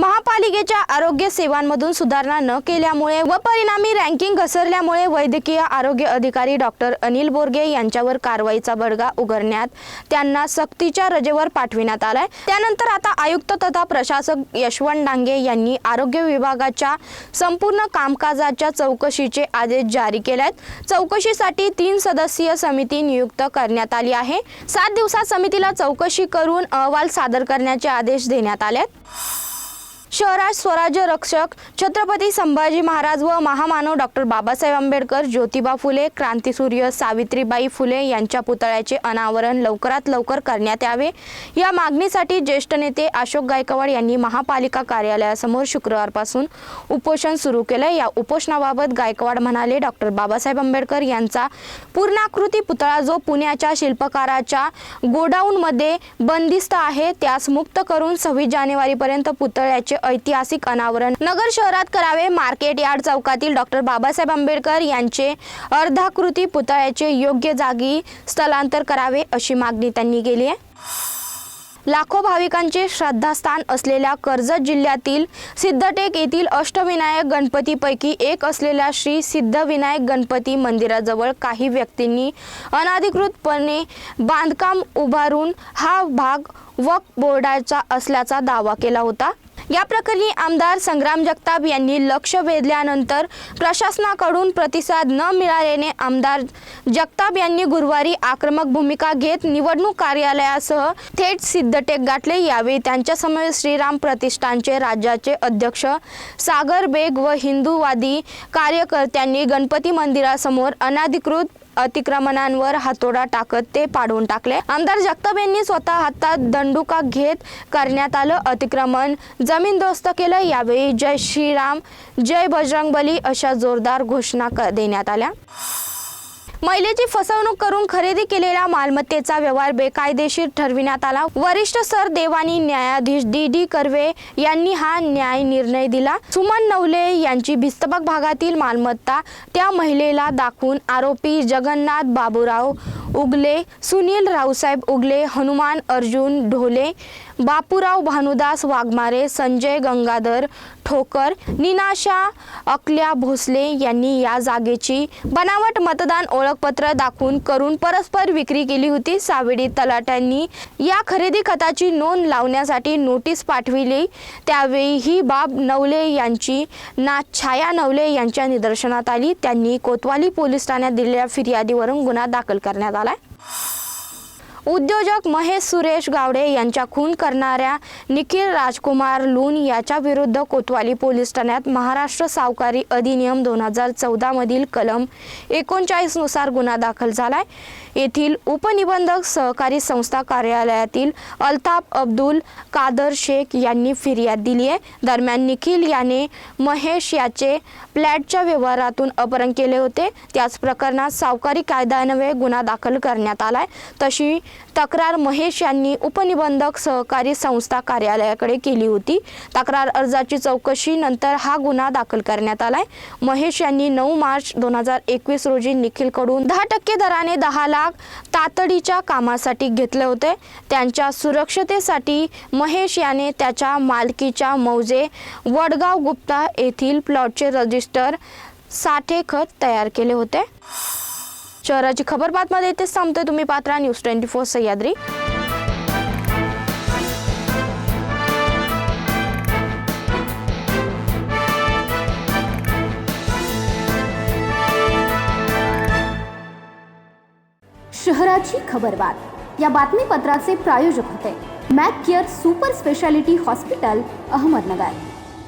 महापालिकेच्या आरोग्य सेवांमधून सुधारणा न केल्यामुळे व परिणामी रँकिंग घसरल्यामुळे वैद्यकीय आरोग्य अधिकारी डॉक्टर अनिल बोरगे यांच्यावर कारवाईचा बडगा उघडण्यात त्यांना सक्तीच्या रजेवर पाठविण्यात आलाय. त्यानंतर आता आयुक्त तथा प्रशासक यशवंत डांगे यांनी आरोग्य विभागाच्या संपूर्ण कामकाजाच्या चौकशीचे आदेश जारी केले आहेत चौकशीसाठी तीन सदस्यीय समिती नियुक्त करण्यात आली आहे. सात दिवसात समितीला चौकशी करून अहवाल सादर करण्याचे आदेश देण्यात आले आहेत शहरात स्वराज्य रक्षक छत्रपती संभाजी महाराज व महामानव डॉक्टर बाबासाहेब आंबेडकर ज्योतिबा फुले क्रांतीसूर्य सावित्रीबाई फुले यांच्या पुतळ्याचे अनावरण लवकरात लवकर करण्यात यावे. या मागणीसाठी ज्येष्ठ नेते अशोक गायकवाड यांनी महापालिका कार्यालयासमोर शुक्रवारपासून उपोषण सुरू केलं या उपोषणाबाबत गायकवाड म्हणाले डॉक्टर बाबासाहेब आंबेडकर यांचा पूर्णाकृती पुतळा जो पुण्याच्या शिल्पकाराच्या गोडाऊनमध्ये बंदिस्त आहे त्यास मुक्त करून सव्वीस जानेवारीपर्यंत पुतळ्याचे ऐतिहासिक अनावरण. नगर शहरात करावे मार्केट यार्ड चौकातील डॉक्टर बाबासाहेब आंबेडकर यांचे अर्धाकृती पुतळ्याचे योग्य जागी स्थलांतर करावे अशी मागणी त्यांनी केली आहे. लाखो भाविकांचे श्रद्धास्थान असलेल्या कर्जत जिल्ह्यातील सिद्धटेक येथील अष्टविनायक गणपतीपैकी एक असलेल्या श्री सिद्धविनायक गणपती मंदिराजवळ काही व्यक्तींनी अनाधिकृतपणे बांधकाम उभारून हा भाग वक्फ बोर्डाचा असल्याचा दावा केला होता. या प्रकरणी आमदार संग्राम जगताप यांनी लक्ष वेधल्यानंतर प्रशासनाकडून प्रतिसाद न मिळाल्याने आमदार जगताप यांनी गुरुवारी आक्रमक भूमिका घेत निवडणूक कार्यालयासह थेट सिद्धटेक गाठले. यावेळी त्यांच्यासमोर श्रीराम प्रतिष्ठानचे राज्याचे अध्यक्ष सागर बेग व हिंदूवादी कार्यकर्त्यांनी गणपती मंदिरासमोर अनाधिकृत अतिक्रमणांवर हातोडा टाकत ते पाडून टाकले. आमदार जगताप यांनी स्वतः हातात दंडुका घेत करण्यात आलं अतिक्रमण. जमीनदोस्त केलं यावेळी जय श्रीराम जय बजरंगबली अशा जोरदार घोषणा देण्यात आल्या. महिलेची फसवणूक करून खरेदी केलेल्या मालमत्तेचा व्यवहार बेकायदेशीर ठरविण्यात आला. वरिष्ठ सर देवानी न्यायाधीश डी डी कर्वे यांनी हा न्याय निर्णय दिला. सुमन नवले यांची भिस्तबक भागातील मालमत्ता त्या महिलेला दाखवून आरोपी जगन्नाथ बाबूराव उगले सुनील रावसाहेब उगले हनुमान अर्जुन ढोले बापूराव भानुदास वाघमारे संजय गंगाधर ठोकर निनाशा अकल्या भोसले यांनी या जागेची बनावट मतदान ओळखपत्र दाखवून करून परस्पर विक्री केली होती. सावेडी तलाट्यांनी या खरेदी खताची नोंद लावण्यासाठी नोटीस पाठविली. त्यावेळी ही बाब नवले यांची ना छाया नवले यांच्या निदर्शनात आली. त्यांनी कोतवाली पोलीस ठाण्यात दिलेल्या फिर्यादीवरून गुन्हा दाखल करण्यात आलाय. उद्योजक महेश सुरेश गावडे यांच्या खून करणाऱ्या निखिल राजकुमार लून याच्या विरुद्ध कोतवाली पोलीस ठाण्यात महाराष्ट्र सावकारी अधिनियम दोन हजार चौदामधील कलम एकोणचाळीसनुसार गुन्हा दाखल झालाय. येथील उपनिबंधक सहकारी संस्था कार्यालयातील अल्ताफ अब्दुल कादर शेख यांनी फिर्याद दिली आहे. दरम्यान निखिल याने महेश याचे फ्लॅटच्या व्यवहारातून अपहरण केले होते. त्याच प्रकरणात सावकारी कायद्यान्वये गुन्हा दाखल करण्यात आलाय. तशी तक्रार महेश यांनी उपनिबंधक सहकारी संस्था कार्यालयाकडे केली होती. तक्रार अर्जाची चौकशी नंतर हा गुन्हा दाखल करण्यात आलाय. महेश यांनी नऊ मार्च दोन हजार एकवीस रोजी निखिलकडून दहा टक्के दराने दहा लाख तातडीच्या कामासाठी घेतले होते. त्यांच्या सुरक्षतेसाठी महेश याने त्याच्या मालकीच्या मौजे वडगाव गुप्ता येथील प्लॉटचे रजिस्टर साठे खत तयार केले होते. शहराची खबर बातमध्ये इथेच थांबतोय तुम्ही पात्रा न्यूज ट्वेंटी फोर सह्याद्री. शहराची खबरबात या बातमीपत्राचे प्रायोजक होते. Mac care super speciality hospital Ahmednagar.